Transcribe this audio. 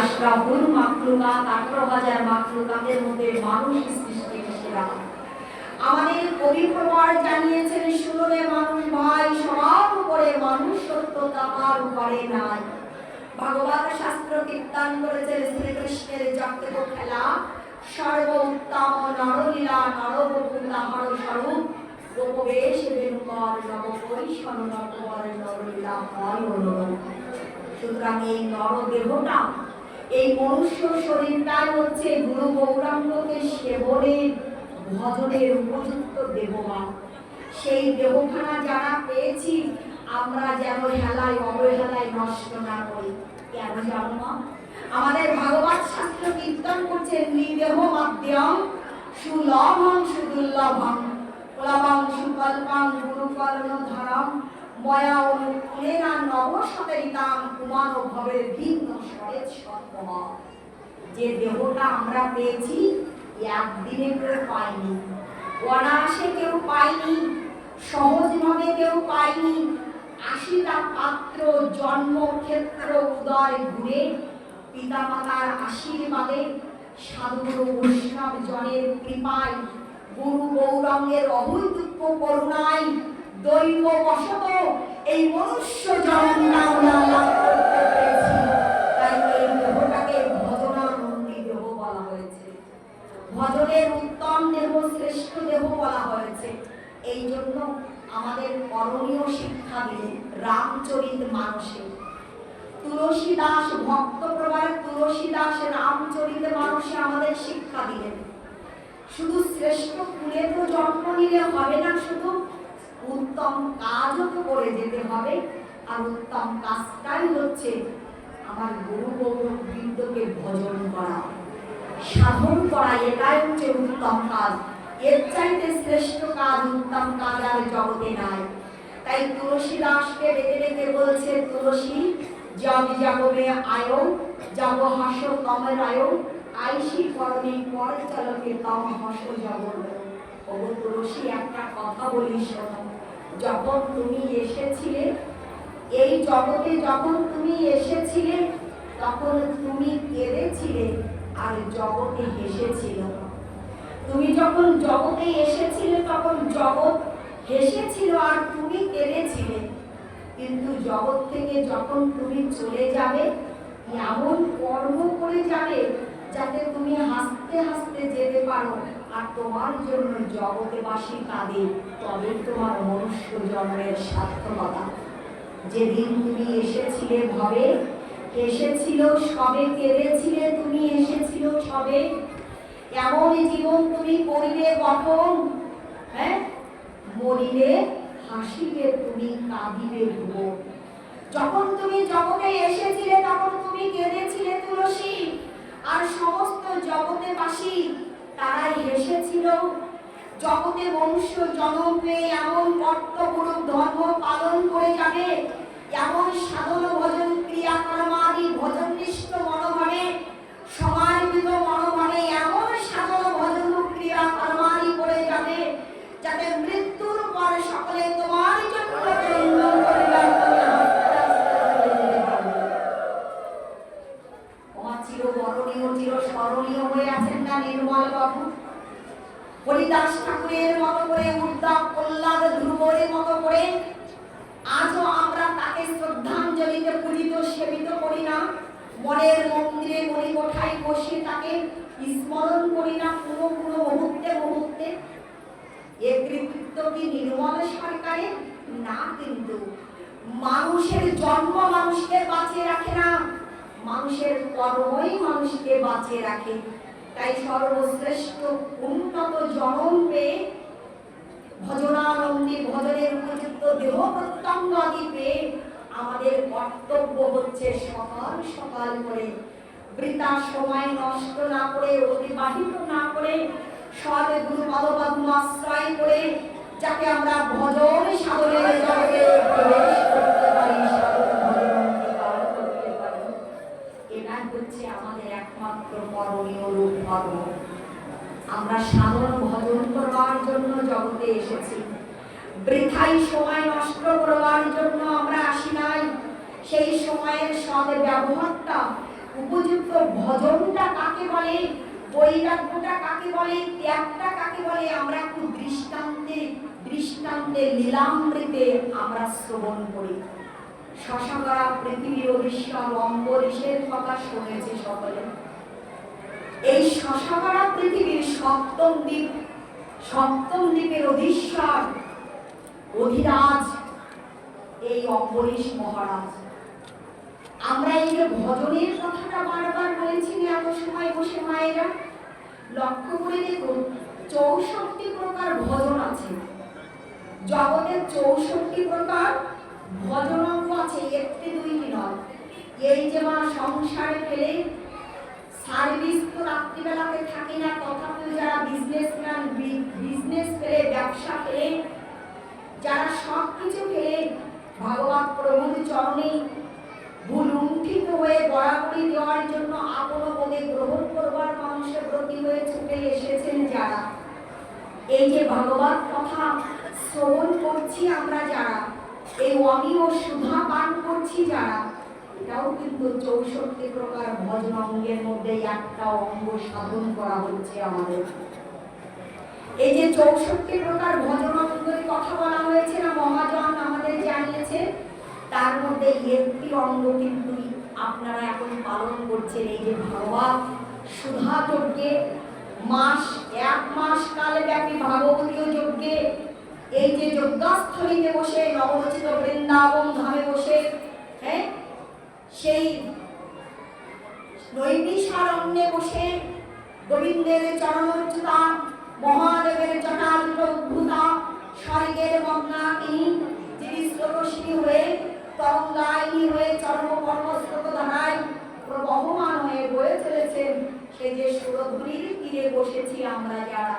আশরাফুল মাকলুকাত আঠারো হাজার মাকলুকাতের মধ্যে মানুষ সৃষ্টি সেরা। আমাদের কবি প্রবার জানিয়েছেন শুনলে মানুষ ভাই, সবার উপরে মানুষ সত্য তাহার উপরে নাই। ভগবান শাস্ত্র কীর্তন করেছেন শ্রীকৃষ্ণের জগতে খেলা। সর্ব উত্তম নরলীলা নরবপু তাহার স্বরূপ গোপবেশ বেনুকর নবপরিসর নটবর নরলীলা হয় অনুরূপ সুতরাং এই নরদেহটা, এই মনুষ্য শরীরটাই হচ্ছে গুরু গৌরাঙ্গকে সেবনের ভজনের উপযুক্ত দেহমান। সেই দেহখানা যারা পেয়েছি, আমরা যেন হেলায়, অবহেলায় নষ্ট না করি। কেন জানো না আমাদের ভাগবত শাস্ত্র কীর্তন করছে নিদেহ মাধ্যম সুলভং সুদুর্লভং প্লবং সুকল্পং গুরুকর্ণ ধরম ময়া অনুকূলেনা নবশতরিতাম কুমার ভবের ভিন্ন স্বরের সত্তম যে দেহটা আমরা পেয়েছি একদিনে কেউ পাইনি অনায়াসে কেউ পাইনি সহজভাবে কেউ পাইনি আশিটা পাত্র জন্মক্ষেত্র উদয় ঘুরে পিতামাতার আশীর্বাদে সাধুগুরু বৈষ্ণব জনের কৃপায় গুরু গৌরঙ্গের অভৈতুক্য করুণায় দৈব বশত এই মনুষ্য জন্ম আমরা লাভ তাই এই দেহটাকে ভজনানন্দী দেহ বলা হয়েছে। ভজনের উত্তম দেহ, শ্রেষ্ঠ দেহ বলা হয়েছে। এই জন্য আমাদের করণীয় শিক্ষা দিলেন রামচরিত মানুষে। তুলসী দাস ভক্ত প্রবার তুলসী দাস রামচরিত মানুষে আমাদের শিক্ষা দিলেন। শুধু শ্রেষ্ঠ কুলে তো জন্ম নিলে হবে না শুধু উত্তম কাজও তো করে যেতে হবে। আর উত্তম কাজটাই হচ্ছে আমার গুরু গৌরবৃন্দকে ভজন করা। সাধন করা, এটাই হচ্ছে উত্তম কাজ। এর চাইতে শ্রেষ্ঠ কাজ উত্তম কাজ আর জগতে নাই। তাই তুলসী দাসকে ডেকে ডেকে বলছে, তুলসী জগ জগবে আয়ো জগ হাস তমের আয়ো আইসি করণে পরে চলকে তম হস জগৎ ওগো তুলসী, একটা কথা বলি শোনো। যখন তুমি এসেছিলে, এই জগতে যখন তুমি এসেছিলে, তখন তুমি কেঁদেছিলে আর জগতে হেসেছিল। তুমি যখন জগতে এসেছিলে, তখন জগৎ হেসেছিল আর তুমি কেঁদেছিলে। কিন্তু জগৎ থেকে যখন তুমি চলে যাবে, এমন কর্ম করে যাবে, যাতে তুমি হাসতে হাসতে যেতে পারো। আর তোমার জন্য জগতেবাসী কাঁদে, তবে তোমার মনুষ্য জন্মের সার্থকতা। যেদিন তুমি এসেছিলে ভবে, এসেছিল সবে, কেঁদেছিলে তুমি, এসেছিল সবে। এমন জীবন তুমি করিলে গঠন হ্যাঁ? মরিলে, হাসিলে তুমি কাঁদিবে ভুবো। যখন তুমি জগতে এসেছিলে, তখন তুমি কেঁদেছিলে তুলসী। আর সমস্ত জগতেবাসী তারাই এসেছিল জগতে মনুষ্য জন্ম পেয়ে এমন কর্তব্য ধর্ম পালন করে যাবে, এমন সাধন ভজন ক্রিয়া চির বরণীয় চির স্মরণীয় হয়ে আছেন না নির্মল বাবু। হরিদাস ঠাকুরের মতো করে উদ্যাপ প্রহ্লাদ ধ্রুবরের মতো করে আজও আমরা তাকে শ্রদ্ধাঞ্জলিতে পূজিত, সেবিত করি না। মনের মন্দিরে মণিকোঠায় বসে তাকে স্মরণ করি না কোনো কোনো মুহূর্তে মুহূর্তে। এ কৃতিত্ব কি নির্মল সরকারের? না কিন্তু। মানুষের জন্ম মানুষকে বাঁচিয়ে রাখে না মানুষের কর্মই মানুষকে বাঁচিয়ে রাখে। তাই সর্বশ্রেষ্ঠ উন্নত জনম পেয়ে ভজনানন্দী ভজনের উপযুক্ত দেহ প্রত্যঙ্গ আদি পেয়ে আমাদের কর্তব্য হচ্ছে সকাল সকাল করে। বৃথা সময় নষ্ট না করে, অতিবাহিত না করে, সৎ গুরু পদপদ্ম আশ্রয় করে যাকে আমরা ভজন সাধনের জগতে প্রবেশ করতে পারি সাধন ভজনকে পালন করতে পারি এটা হচ্ছে আমাদের একমাত্র করণীয় রূপ ধর্ম আমরা সাধন ভজন করবার জন্য জগতে এসেছি বৃথাই সময় নষ্ট করবার জন্য আমরা আসি নাই। সেই সময়ের সদ ব্যবহারটা, উপযুক্ত ভজনটা কাকে বলে, বৈরাগ্যটা কাকে বলে, ত্যাগটা কাকে বলে, আমরা একটু দৃষ্টান্তে দৃষ্টান্তে লীলামৃতে আমরা শ্রবণ করি। শশাকরা পৃথিবীর অধিশ্বর অম্বরীশের কথা শুনেছে সকলে। এই শশাকরা পৃথিবীর সপ্তম দ্বীপ, সপ্তম দ্বীপের অধীশ্বর অধিরাজ, এই অম্বরীশ মহারাজ। আমরা এই যে ভজনের কথাটা বারবার বলেছি এত সময় বসে মায়েরা, লক্ষ্য করে দেখুন, চৌষট্টি প্রকার ভজন আছে। জগতের চৌষট্টি প্রকার ভজন অঙ্গ আছে, একটি দুইটি নয়। এই যে মা সংসারে ফেলে সার্ভিস তো রাত্রিবেলাতে থাকে না, তথাপিও যারা বিজনেসম্যান বিজনেস ফেলে, ব্যবসা ফেলে যারা সব কিছু ফেলে ভগবান প্রভুর চরণে ভুলুণ্ঠিত হয়ে বরাবরই দেওয়ার জন্য আপন পদে গ্রহণ করবার মানুষের প্রতি হয়ে ছুটে এসেছেন যারা। এই যে ভগবত কথা শ্রবণ করছি আমরা যারা, এই অমীয় সুধা পান করছি যারা, এটাও কিন্তু চৌষট্টি প্রকার ভজন অঙ্গের মধ্যে একটা অঙ্গ সাধন করা হচ্ছে আমাদের। এই যে চৌষট্টি প্রকার ভজন অঙ্গের কথা বলা হয়েছে না, মহাজন আমাদের জানিয়েছে, তার মধ্যে একটি অঙ্গ কিন্তু আপনারা এখন পালন করছেন, এই যে ভাগবত সুধা যজ্ঞে, মাস, এক মাস কাল ব্যাপী ভাগবতীয় যজ্ঞে, এই যে যজ্ঞাস্থলীতে বসে, নবরচিত বৃন্দাবন ধামে বসে হ্যাঁ সেই নৈবিষারণ্যে বসে গোবিন্দের চরণচ্যুতা মহাদেবের জটাজুট স্বর্গের মগ্না তিনি, যিনি স্রোতস্বী হয়ে তরঙ্গায়নী হয়ে চরম কর্মস্রোত ধারায় প্রবহমান হয়ে বয়ে চলেছেন, সে যে সুরধুনির তীরে বসেছি আমরা যারা।